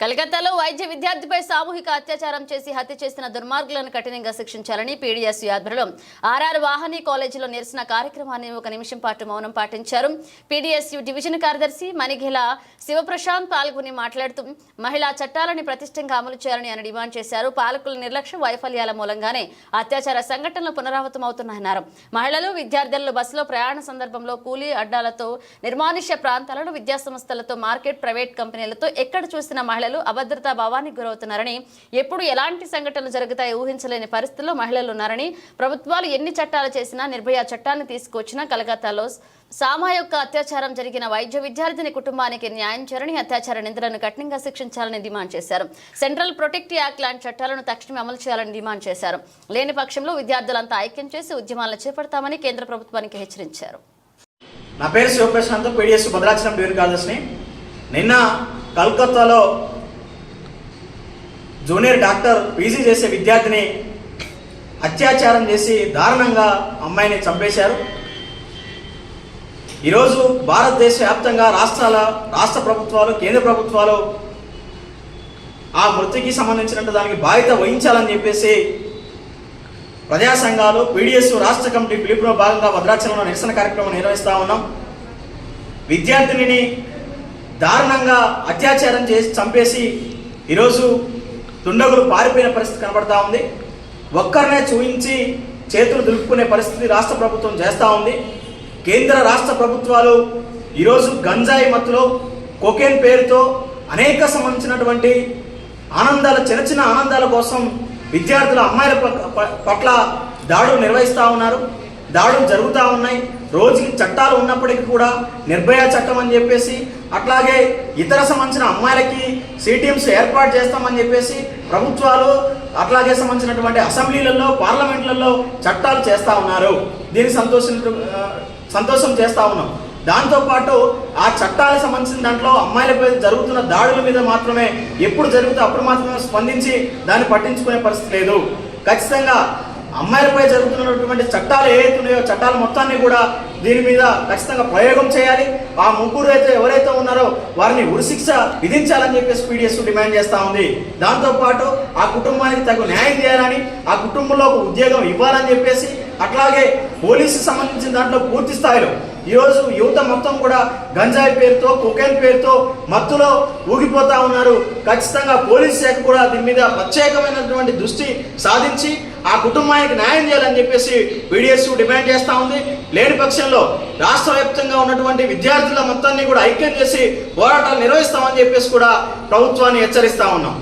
కలకత్తాలో వైద్య విద్యార్థిపై సామూహిక అత్యాచారం చేసి హత్య చేసిన దుర్మార్గులను కఠినంగా శిక్షించాలని పీడీఎస్ ఆధ్వర్యంలో ఆర్ఆర్ వాహని కాలేజీలో నిరసన కార్యక్రమాన్ని ఒక నిమిషం పాటు మౌనం పాటించారు. పీడీఎస్యు డివిజన్ కార్యదర్శి మణిఘిల శివప్రశాంత్ పాల్గొని మాట్లాడుతూ మహిళా చట్టాలని ప్రతిష్టంగా అమలు చేయాలని ఆయన డిమాండ్ చేశారు. పాలకుల నిర్లక్ష్య వైఫల్యాల మూలంగానే అత్యాచార సంఘటనలు పునరావృతమవుతున్నాయన్నారు. మహిళలు విద్యార్థులు బస్సులో ప్రయాణ సందర్భంలో కూలీ అడ్డాలతో నిర్మానుష్య ప్రాంతాలను విద్యాసంస్థలతో మార్కెట్ ప్రైవేట్ కంపెనీలతో ఎక్కడ చూసిన మహిళ మహిళలు అభద్రతా భావానికి గురవుతున్నారని ఎప్పుడు ఎలాంటి సంఘటనలు జరుగుతాయో ఊహించలేని పరిస్థితుల్లో మహిళలు ఉన్నారని ప్రభుత్వాలు ఎన్ని చట్టాలు చేసినా నిర్భయ చట్టాన్ని తీసుకొచ్చినా కలకత్తాలో సామా యొక్క అత్యాచారం జరిగిన వైద్య విద్యార్థిని కుటుంబానికి న్యాయం చేయాలని అత్యాచార నిందలను కఠినంగా శిక్షించాలని డిమాండ్ చేశారు. సెంట్రల్ ప్రొటెక్ట్ యాక్ట్ లాంటి చట్టాలను తక్షణమే అమలు చేయాలని డిమాండ్ చేశారు. లేని పక్షంలో విద్యార్థులంతా ఐక్యం చేసి ఉద్యమాలను చేపడతామని కేంద్ర ప్రభుత్వానికి హెచ్చరించారు. నా పేరు శివప్రశాంత్ పీడిఎస్ భద్రాచలం పేరు కార్యదర్శిని నిన్న కలకత్తాలో జూనియర్ డాక్టర్ పీజీ చేసే విద్యార్థిని అత్యాచారం చేసి దారుణంగా అమ్మాయిని చంపేశారు. ఈరోజు భారతదేశ వ్యాప్తంగా రాష్ట్రాల రాష్ట్ర ప్రభుత్వాలు కేంద్ర ప్రభుత్వాలు ఆ మృతికి సంబంధించినట్టు దానికి బాధ్యత వహించాలని చెప్పేసి ప్రజా సంఘాలు పీడిఎస్ రాష్ట్ర కమిటీ పిలుపులో భాగంగా భద్రాచలంలో నిరసన కార్యక్రమం నిర్వహిస్తా ఉన్నాం. విద్యార్థినిని దారుణంగా అత్యాచారం చేసి చంపేసి ఈరోజు దుండగులు పారిపోయిన పరిస్థితి కనబడతా ఉంది. ఒక్కరినే చూయించి చేతులు దులుపుకునే పరిస్థితి రాష్ట్ర ప్రభుత్వం చేస్తూ ఉంది. కేంద్ర రాష్ట్ర ప్రభుత్వాలు ఈరోజు గంజాయి మత్తులో కొకేన్ పేరుతో అనేక సంబంధించినటువంటి ఆనందాల చిన్న చిన్న ఆనందాల కోసం విద్యార్థుల అమ్మాయిల ప- ప- పట్ల దాడులు నిర్వహిస్తూ ఉన్నారు. దాడులు జరుగుతూ ఉన్నాయి. రోజుకి చట్టాలు ఉన్నప్పటికీ కూడా నిర్భయ చట్టం అని చెప్పేసి అట్లాగే ఇతర సంబంధించిన అమ్మాయిలకి సిటీఎంస్ ఏర్పాటు చేస్తామని చెప్పేసి ప్రభుత్వాలు అట్లాగే సంబంధించినటువంటి అసెంబ్లీలలో పార్లమెంట్లలో చట్టాలు చేస్తూ ఉన్నారు. దీనికి సంతోషం సంతోషం చేస్తూ ఉన్నాం. దాంతోపాటు ఆ చట్టాలకు సంబంధించిన దాంట్లో అమ్మాయిలపై జరుగుతున్న దాడుల మీద మాత్రమే ఎప్పుడు జరుగుతుందో అప్పుడు మాత్రమే స్పందించి దాన్ని పట్టించుకునే పరిస్థితి లేదు. ఖచ్చితంగా అమ్మాయిలపై జరుగుతున్నటువంటి చట్టాలు ఏవైతే ఉన్నాయో చట్టాల మొత్తాన్ని కూడా దీని మీద ఖచ్చితంగా ప్రయోగం చేయాలి. ఆ ముగ్గురు అయితే ఎవరైతే ఉన్నారో వారిని ఉరిశిక్ష విధించాలని చెప్పేసి పీడిఎస్ డిమాండ్ చేస్తా ఉంది. దాంతోపాటు ఆ కుటుంబానికి తగు న్యాయం చేయాలని ఆ కుటుంబంలో ఒక ఉద్యోగం ఇవ్వాలని చెప్పేసి అట్లాగే పోలీసు సంబంధించిన దాంట్లో పూర్తి స్థాయిలో ఈరోజు యువత మొత్తం కూడా గంజాయి పేరుతో కుకైన్ పేరుతో మత్తులో ఊగిపోతా ఉన్నారు. ఖచ్చితంగా పోలీస్ శాఖ కూడా దీని మీద ప్రత్యేకమైనటువంటి దృష్టి సాధించి ఆ కుటుంబానికి న్యాయం చేయాలని చెప్పేసి పీడిఎస్ డిమాండ్ చేస్తూ ఉంది. లేని పక్షంలో రాష్ట్ర వ్యాప్తంగా ఉన్నటువంటి విద్యార్థుల మొత్తాన్ని కూడా ఐక్యం చేసి పోరాటాలు నిర్వహిస్తామని చెప్పేసి కూడా ప్రభుత్వాన్ని హెచ్చరిస్తా ఉన్నాం.